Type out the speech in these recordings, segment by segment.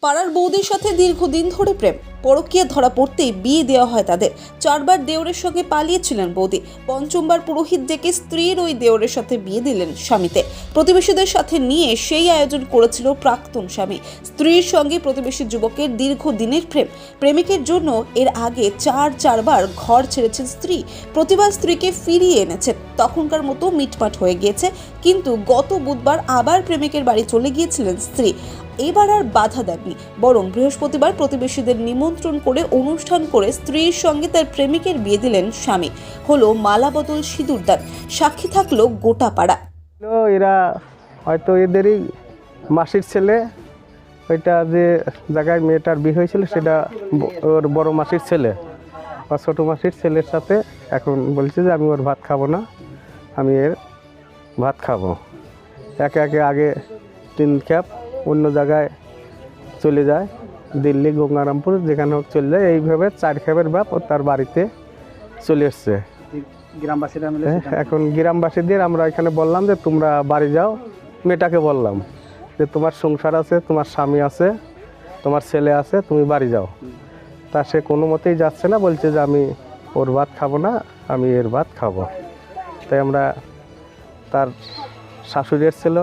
পাড়ার বৌদির সাথে দীর্ঘদিন ধরে প্রেম। পরকীয়া ধরা পড়তেই বিয়ে দেওয়া হয় তাদের। চারবার দেওরের সঙ্গে পালিয়েছিলেন বৌদি। পঞ্চমবার পুরোহিত ডেকে স্ত্রীর ওই দেওরের সাথে বিয়ে দিলেন স্বামীতে। প্রতিবেশীদের সাথে নিয়ে সেই আয়োজন করেছিল প্রাক্তন স্বামী। স্ত্রীর সঙ্গে প্রতিবেশী যুবকের দীর্ঘদিনের প্রেম। প্রেমিকের জন্য এর আগে চার, চারবার ঘর ছেড়েছেন স্ত্রী। প্রতিবার স্ত্রীকে ফিরিয়ে এনেছেন। তখনকার মতো মিটমাট হয়ে গিয়েছে। কিন্তু গত বুধবার আবার প্রেমিকের বাড়ি চলে গিয়েছিলেন স্ত্রী। এবার আর বাধা দেননি। বরং বৃহস্পতিবার প্রতিবেশীদের নিমন্ত্রণ করে অনুষ্ঠান করে স্ত্রীর সঙ্গে তার প্রেমিকের বিয়ে দিলেন স্বামী। হলো মালা মালাবদল সিঁদুরদান সাক্ষী থাকল গোটা পাড়া। এরা হয়তো এদেরই মাসির ছেলে। ওইটা যে জায়গায় মেয়েটার বিয়ে হয়েছিল সেটা ওর বড় মাসির ছেলে। বা ছোটো মাসির ছেলের সাথে এখন বলছে যে, আমি ওর ভাত খাব না, আমি এর ভাত খাব। একে একে আগে তিন ক্যাপ অন্য জায়গায় চলে যায়। দিল্লি গঙ্গারামপুর যেখানে হোক চলে যায়। এইভাবে চার খেপের বাপ ও তার বাড়িতে চলে এসছে। গ্রামবাসীরা মিলে হ্যাঁ, এখন গ্রামবাসীদের আমরা এখানে বললাম যে তোমরা বাড়ি যাও। মেয়েটাকে বললাম যে তোমার সংসার আছে তোমার স্বামী আছে তোমার ছেলে আছে তুমি বাড়ি যাও। তা সে কোনো মতেই যাচ্ছে না বলছে যে আমি ওর ভাত খাব না আমি এর ভাত খাব। তাই আমরা তার শাশুড়ির ছিল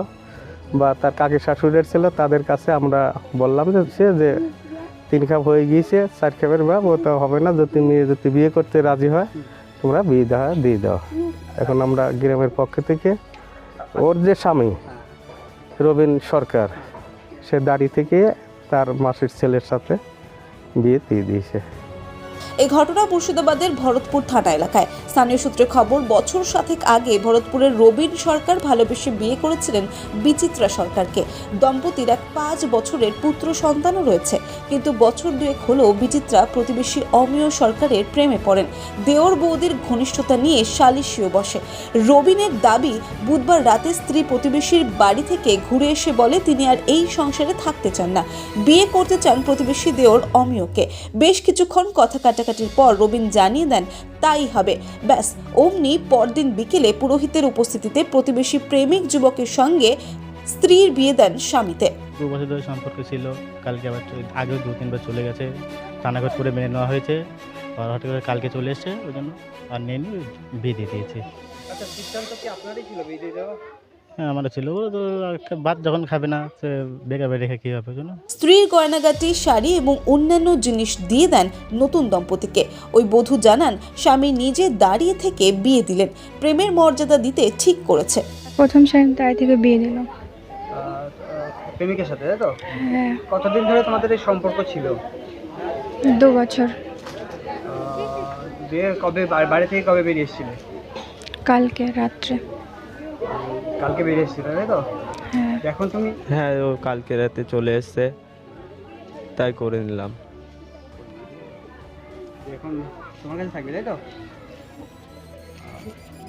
বা তার কাকি শাশুড়ের ছিল, তাদের কাছে আমরা বললাম যে, সে যে তিন খাপ হয়ে গিয়েছে, চার কাপের বাপ, ও তো হবে না, যদি মেয়ে যদি বিয়ে করতে রাজি হয়, তোমরা বিয়ে দেওয়া দিয়ে দাও। এখন আমরা গ্রামের পক্ষ থেকে, ওর যে স্বামী, রবীন সরকার, সে দাড়ি থেকে তার মাসির ছেলের সাথে বিয়ে দিয়ে দিয়েছে। এই ঘটনা মুর্শিদাবাদের ভরতপুর থানা এলাকায়। স্থানীয় সূত্রে খবর, বছর সাতেক আগে ভরতপুরের রবীন সরকার ভালোবেসে বিয়ে করেছিলেন বিচিত্রা সরকারকে। দম্পতির এক পাঁচ বছরের পুত্র সন্তানও রয়েছে। কিন্তু বছর দুয়েক হলেও বিচিত্রা প্রতিবেশী অমিয় সরকারের প্রেমে পড়েন। দেওর বৌদির ঘনিষ্ঠতা নিয়ে সালিশিও বসে। রবিনের দাবি, বুধবার রাতে স্ত্রী প্রতিবেশীর বাড়ি থেকে ঘুরে এসে বলে, তিনি আর এই সংসারে থাকতে চান না। বিয়ে করতে চান প্রতিবেশী দেওর অমিয়কে। বেশ কিছুক্ষণ কথা কাটাকাটির পর রবিন জানিয়ে দেন তাই হবে। ব্যাস অমনি পরদিন বিকেলে পুরোহিতের উপস্থিতিতে প্রতিবেশী প্রেমিক যুবকের সঙ্গে স্ত্রীর বিয়ে দেন স্বামীতে। দু বছর ধরে সম্পর্ক ছিল কালকে আবার চ- আগেও দু তিনবার চলে গেছে। রান্নাঘর করে মেনে নেওয়া হয়েছে। আর হঠাৎ করে কালকে চলে এসছে ওই জন্য আর নিয়ে নিয়ে বিয়ে দিয়ে দিয়েছি। আচ্ছা সিদ্ধান্ত কি আপনারই ছিল বিয়ে দিয়ে দেওয়া আমার ছিল। তো একটা ভাত যখন খাবে না সে রেখে কী হবে জন্য স্ত্রীর গয়নাগাটি শাড়ি এবং অন্যান্য জিনিস দিয়ে দেন নতুন দম্পতিকে। ওই বধূ জানান স্বামী নিজে দাঁড়িয়ে থেকে বিয়ে দিলেন। প্রেমের মর্যাদা দিতে ঠিক করেছে। প্রথম স্বামী তাই থেকে বিয়ে দিল। আহ, আহ, প্রেমিকের সাথে তাই তো? হ্যাঁ। কতদিন ধরে তোমাদের এই সম্পর্ক ছিল? দু বছর। বিয়ে কবে বাড়ি থেকে কবে বেরিয়ে এসেছিলে? কালকে রাত্রে। কালকে বেরিয়ে এসেছিল তাই তো? হ্যাঁ। এখন তুমি? হ্যাঁ ও কালকে রাতে চলে এসছে। তাই করে নিলাম। এখন তোমার কাছে থাকবে তাই তো?